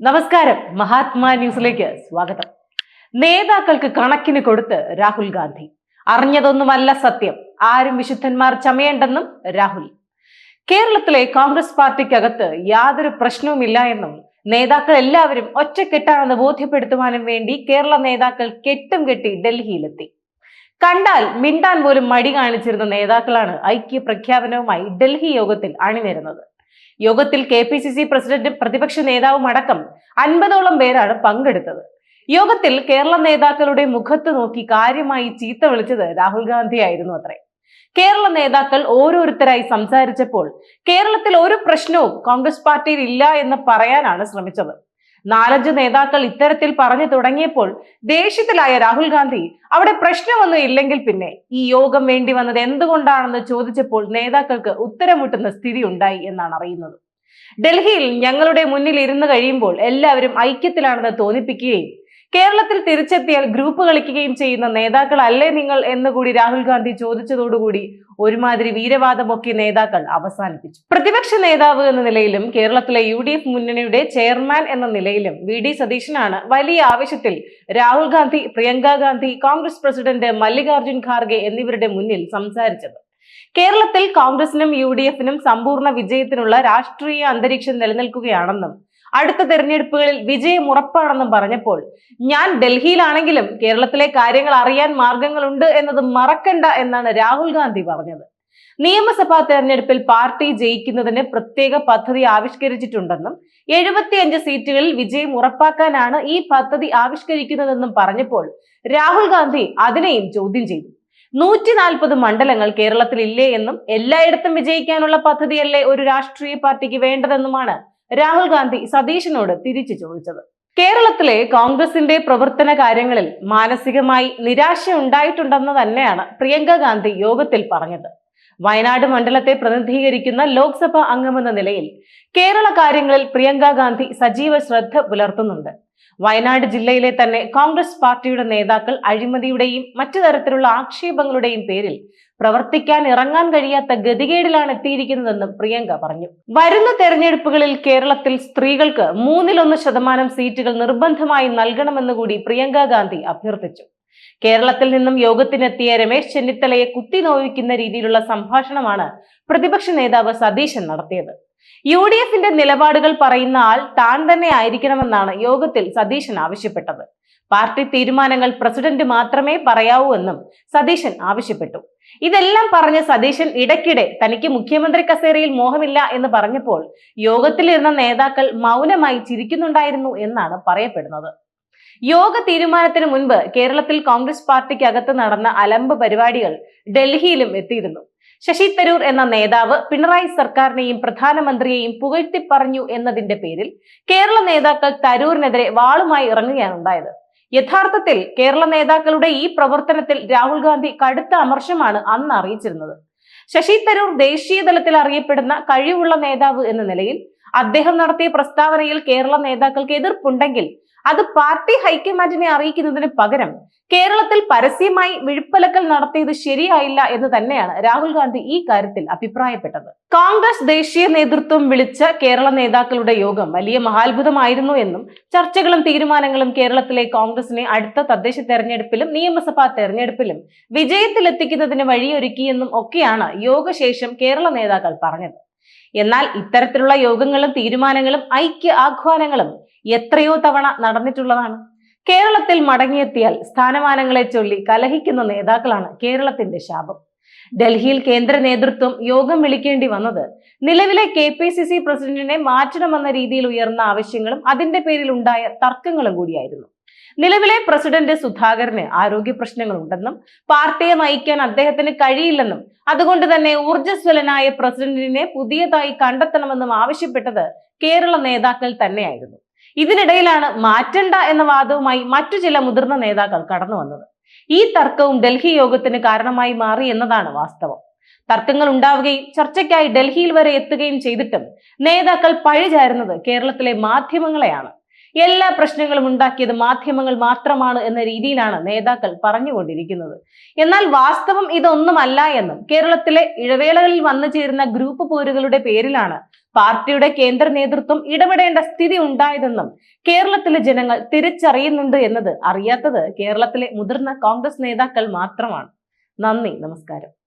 നമസ്കാരം. മഹാത്മാ ന്യൂസിലേക്ക് സ്വാഗതം. നേതാക്കൾക്ക് കണക്കിന് കൊടുത്ത് രാഹുൽ ഗാന്ധി. അറിഞ്ഞതൊന്നുമല്ല സത്യം. ആരും വിശുദ്ധന്മാർ ചമയേണ്ടെന്നും രാഹുൽ. കേരളത്തിലെ കോൺഗ്രസ് പാർട്ടിക്കകത്ത് യാതൊരു പ്രശ്നവുമില്ല എന്നും നേതാക്കൾ എല്ലാവരും ഒറ്റക്കെട്ടാണെന്ന് ബോധ്യപ്പെടുത്തുവാനും വേണ്ടി കേരള നേതാക്കൾ കെട്ടും കെട്ടി ഡൽഹിയിലെത്തി. കണ്ടാൽ മിണ്ടാൻ പോലും മടി കാണിച്ചിരുന്ന നേതാക്കളാണ് ഐക്യ പ്രഖ്യാപനവുമായി ഡൽഹി യോഗത്തിൽ അണിനിരുന്നത്. യോഗത്തിൽ കെ പി സി സി പ്രസിഡന്റും പ്രതിപക്ഷ നേതാവും അടക്കം അൻപതോളം പേരാണ് പങ്കെടുത്തത്. യോഗത്തിൽ കേരള നേതാക്കളുടെ മുഖത്ത് നോക്കി കാര്യമായി ചീത്ത വിളിച്ചത് രാഹുൽ ഗാന്ധി ആയിരുന്നു അത്രേ. കേരള നേതാക്കൾ ഓരോരുത്തരായി സംസാരിച്ചപ്പോൾ കേരളത്തിൽ ഒരു പ്രശ്നവും കോൺഗ്രസ് പാർട്ടിയിൽ ഇല്ല എന്ന് പറയാനാണ് ശ്രമിച്ചത്. നാലഞ്ച് നേതാക്കൾ ഇത്തരത്തിൽ പറഞ്ഞു തുടങ്ങിയപ്പോൾ ദേഷ്യത്തിലായ രാഹുൽ ഗാന്ധി അവിടെ പ്രശ്നമൊന്നും ഇല്ലെങ്കിൽ പിന്നെ ഈ യോഗം വേണ്ടി വന്നത് എന്തുകൊണ്ടാണെന്ന് ചോദിച്ചപ്പോൾ നേതാക്കൾക്ക് ഉത്തരമുട്ടുന്ന സ്ഥിതി ഉണ്ടായി എന്നാണ് അറിയുന്നത്. ഡൽഹിയിൽ ഞങ്ങളുടെ മുന്നിൽ ഇരുന്ന് കഴിയുമ്പോൾ എല്ലാവരും ഐക്യത്തിലാണെന്ന് തോന്നിപ്പിക്കുകയും കേരളത്തിൽ തിരിച്ചെത്തിയാൽ ഗ്രൂപ്പ് കളിക്കുകയും ചെയ്യുന്ന നേതാക്കളല്ലേ നിങ്ങൾ എന്ന് കൂടി രാഹുൽ ഗാന്ധി ചോദിച്ചതോടുകൂടി ഒരുമാതിരി വീരവാദമൊക്കെ നേതാക്കൾ അവസാനിപ്പിച്ചു. പ്രതിപക്ഷ നേതാവ് എന്ന നിലയിലും കേരളത്തിലെ യു ഡി എഫ് മുന്നണിയുടെ ചെയർമാൻ എന്ന നിലയിലും വി ഡി സതീശനാണ് വലിയ ആവശ്യത്തിൽ രാഹുൽ ഗാന്ധി പ്രിയങ്ക ഗാന്ധി കോൺഗ്രസ് പ്രസിഡന്റ് മല്ലികാർജുൻ ഖാർഗെ എന്നിവരുടെ മുന്നിൽ സംസാരിച്ചത്. കേരളത്തിൽ കോൺഗ്രസിനും യു ഡി എഫിനും സമ്പൂർണ വിജയത്തിനുള്ള രാഷ്ട്രീയ അന്തരീക്ഷം നിലനിൽക്കുകയാണെന്നും അടുത്ത തെരഞ്ഞെടുപ്പുകളിൽ വിജയം ഉറപ്പാണെന്നും പറഞ്ഞപ്പോൾ ഞാൻ ഡൽഹിയിലാണെങ്കിലും കേരളത്തിലെ കാര്യങ്ങൾ അറിയാൻ മാർഗങ്ങളുണ്ട് എന്നത് മറക്കണ്ട എന്നാണ് രാഹുൽ ഗാന്ധി പറഞ്ഞത്. നിയമസഭാ തെരഞ്ഞെടുപ്പിൽ പാർട്ടി ജയിക്കുന്നതിന് പ്രത്യേക പദ്ധതി ആവിഷ്കരിച്ചിട്ടുണ്ടെന്നും എഴുപത്തിയഞ്ച് സീറ്റുകളിൽ വിജയം ഉറപ്പാക്കാനാണ് ഈ പദ്ധതി ആവിഷ്കരിക്കുന്നതെന്നും പറഞ്ഞപ്പോൾ രാഹുൽ ഗാന്ധി അതിനെയും ചോദ്യം ചെയ്തു. നൂറ്റി നാൽപ്പത് മണ്ഡലങ്ങൾ കേരളത്തിൽ ഇല്ലേ എന്നും എല്ലായിടത്തും വിജയിക്കാനുള്ള പദ്ധതിയല്ലേ ഒരു രാഷ്ട്രീയ പാർട്ടിക്ക് വേണ്ടതെന്നുമാണ് രാഹുൽ ഗാന്ധി സതീഷിനോട് തിരിച്ചു ചോദിച്ചത്. കേരളത്തിലെ കോൺഗ്രസിന്റെ പ്രവർത്തന കാര്യങ്ങളിൽ മാനസികമായി നിരാശ ഉണ്ടായിട്ടുണ്ടെന്ന് തന്നെയാണ് പ്രിയങ്ക ഗാന്ധി യോഗത്തിൽ പറഞ്ഞത്. വയനാട് മണ്ഡലത്തെ പ്രതിനിധീകരിക്കുന്ന ലോക്സഭാ അംഗമെന്ന നിലയിൽ കേരള കാര്യങ്ങളിൽ പ്രിയങ്ക ഗാന്ധി സജീവ ശ്രദ്ധ പുലർത്തുന്നുണ്ട്. വയനാട് ജില്ലയിലെ തന്നെ കോൺഗ്രസ് പാർട്ടിയുടെ നേതാക്കൾ അഴിമതിയുടെയും മറ്റു തരത്തിലുള്ള ആക്ഷേപങ്ങളുടെയും പേരിൽ പ്രവർത്തിക്കാൻ ഇറങ്ങാൻ കഴിയാത്ത ഗതികേടിലാണ് എത്തിയിരിക്കുന്നതെന്നും പ്രിയങ്ക പറഞ്ഞു. വരുന്ന തെരഞ്ഞെടുപ്പുകളിൽ കേരളത്തിൽ സ്ത്രീകൾക്ക് മൂന്നിലൊന്ന് ശതമാനം സീറ്റുകൾ നിർബന്ധമായി നൽകണമെന്ന് കൂടി പ്രിയങ്ക ഗാന്ധി അഭ്യർത്ഥിച്ചു. കേരളത്തിൽ നിന്നും യോഗത്തിനെത്തിയ രമേശ് ചെന്നിത്തലയെ കുത്തി നോവിക്കുന്ന രീതിയിലുള്ള സംഭാഷണമാണ് പ്രതിപക്ഷ നേതാവ് സതീശൻ നടത്തിയത്. യു ഡി എഫിന്റെ നിലപാടുകൾ പറയുന്ന ആൾ താൻ തന്നെ ആയിരിക്കണമെന്നാണ് യോഗത്തിൽ സതീശൻ ആവശ്യപ്പെട്ടത്. പാർട്ടി തീരുമാനങ്ങൾ പ്രസിഡന്റ് മാത്രമേ പറയാവൂ എന്നും സതീശൻ ആവശ്യപ്പെട്ടു. ഇതെല്ലാം പറഞ്ഞ സതീശൻ ഇടയ്ക്കിടെ തനിക്ക് മുഖ്യമന്ത്രി കസേരയിൽ മോഹമില്ല എന്ന് പറഞ്ഞപ്പോൾ യോഗത്തിലിരുന്ന നേതാക്കൾ മൗനമായി ചിരിക്കുന്നുണ്ടായിരുന്നു എന്നാണ് പറയപ്പെടുന്നത്. യോഗ തീരുമാനത്തിന് മുൻപ് കേരളത്തിൽ കോൺഗ്രസ് പാർട്ടിക്ക് പാർട്ടിക്കകത്ത് നടന്ന അലമ്പ് പരിപാടികൾ ഡൽഹിയിലും എത്തിയിരുന്നു. ശശി തരൂർ എന്ന നേതാവ് പിണറായി സർക്കാരിനെയും പ്രധാനമന്ത്രിയെയും പുകഴ്ത്തി പറഞ്ഞു എന്നതിന്റെ പേരിൽ കേരള നേതാക്കൾ തരൂരിനെതിരെ വാളുമായി ഇറങ്ങുകയാണ് ഉണ്ടായത്. യഥാർത്ഥത്തിൽ കേരള നേതാക്കളുടെ ഈ പ്രവർത്തനത്തിൽ രാഹുൽ ഗാന്ധി കടുത്ത അമർശമാണ് അന്ന് അറിയിച്ചിരുന്നത്. ശശി തരൂർ ദേശീയ തലത്തിൽ അറിയപ്പെടുന്ന കഴിവുള്ള നേതാവ് എന്ന നിലയിൽ അദ്ദേഹം നടത്തിയ പ്രസ്താവനയിൽ കേരള നേതാക്കൾക്ക് എതിർപ്പുണ്ടെങ്കിൽ അത് പാർട്ടി ഹൈക്കമാൻഡിനെ അറിയിക്കുന്നതിന് പകരം കേരളത്തിൽ പരസ്യമായി വിഴുപ്പലക്കൽ നടത്തിയത് ശരിയായില്ല എന്ന് തന്നെയാണ് രാഹുൽ ഗാന്ധി ഈ കാര്യത്തിൽ അഭിപ്രായപ്പെട്ടത്. കോൺഗ്രസ് ദേശീയ നേതൃത്വം വിളിച്ച കേരള നേതാക്കളുടെ യോഗം വലിയ മഹാത്ഭുതമായിരുന്നു എന്നും ചർച്ചകളും തീരുമാനങ്ങളും കേരളത്തിലെ കോൺഗ്രസിനെ അടുത്ത തദ്ദേശ തെരഞ്ഞെടുപ്പിലും നിയമസഭാ തെരഞ്ഞെടുപ്പിലും വിജയത്തിലെത്തിക്കുന്നതിന് വഴിയൊരുക്കിയെന്നും ഒക്കെയാണ് യോഗശേഷം കേരള നേതാക്കൾ പറഞ്ഞത്. എന്നാൽ ഇത്തരത്തിലുള്ള യോഗങ്ങളും തീരുമാനങ്ങളും ഐക്യ ആഹ്വാനങ്ങളും എത്രയോ തവണ നടന്നിട്ടുള്ളതാണ്. കേരളത്തിൽ മടങ്ങിയെത്തിയാൽ സ്ഥാനമാനങ്ങളെ ചൊല്ലി കലഹിക്കുന്ന നേതാക്കളാണ് കേരളത്തിന്റെ ശാപം. ഡൽഹിയിൽ കേന്ദ്ര നേതൃത്വം യോഗം വിളിക്കേണ്ടി വന്നത് നിലവിലെ കെ പി സി സി പ്രസിഡന്റിനെ മാറ്റണമെന്ന രീതിയിൽ ഉയർന്ന ആവശ്യങ്ങളും അതിന്റെ പേരിൽ ഉണ്ടായ തർക്കങ്ങളും കൂടിയായിരുന്നു. നിലവിലെ പ്രസിഡന്റ് സുധാകരന് ആരോഗ്യ പ്രശ്നങ്ങളുണ്ടെന്നും പാർട്ടിയെ നയിക്കാൻ അദ്ദേഹത്തിന് കഴിയില്ലെന്നും അതുകൊണ്ട് തന്നെ ഊർജസ്വലനായ പ്രസിഡന്റിനെ പുതിയതായി കണ്ടെത്തണമെന്നും ആവശ്യപ്പെട്ടത് കേരള നേതാക്കൾ തന്നെയായിരുന്നു. ഇതിനിടയിലാണ് മാറ്റണ്ട എന്ന വാദവുമായി മറ്റു ചില മുതിർന്ന നേതാക്കൾ കടന്നു വന്നത്. ഈ തർക്കവും ഡൽഹി യോഗത്തിന് കാരണമായി മാറി എന്നതാണ് വാസ്തവം. തർക്കങ്ങൾ ഉണ്ടാവുകയും ചർച്ചയ്ക്കായി ഡൽഹിയിൽ വരെ എത്തുകയും ചെയ്തിട്ടും നേതാക്കൾ പഴിചാരുന്നത് കേരളത്തിലെ മാധ്യമങ്ങളെയാണ്. എല്ലാ പ്രശ്നങ്ങളും ഉണ്ടാക്കിയത് മാധ്യമങ്ങൾ മാത്രമാണ് എന്ന രീതിയിലാണ് നേതാക്കൾ പറഞ്ഞുകൊണ്ടിരിക്കുന്നത്. എന്നാൽ വാസ്തവം ഇതൊന്നുമല്ല എന്നും കേരളത്തിലെ ഇടവേളകളിൽ വന്നു ചേരുന്ന ഗ്രൂപ്പ് പോരുകളുടെ പേരിലാണ് പാർട്ടിയുടെ കേന്ദ്ര നേതൃത്വം ഇടപെടേണ്ട സ്ഥിതി ഉണ്ടായതെന്നും കേരളത്തിലെ ജനങ്ങൾ തിരിച്ചറിയുന്നുണ്ട് എന്നത് അറിയാത്തത് കേരളത്തിലെ മുതിർന്ന കോൺഗ്രസ് നേതാക്കൾ മാത്രമാണ്. നന്ദി നമസ്കാരം.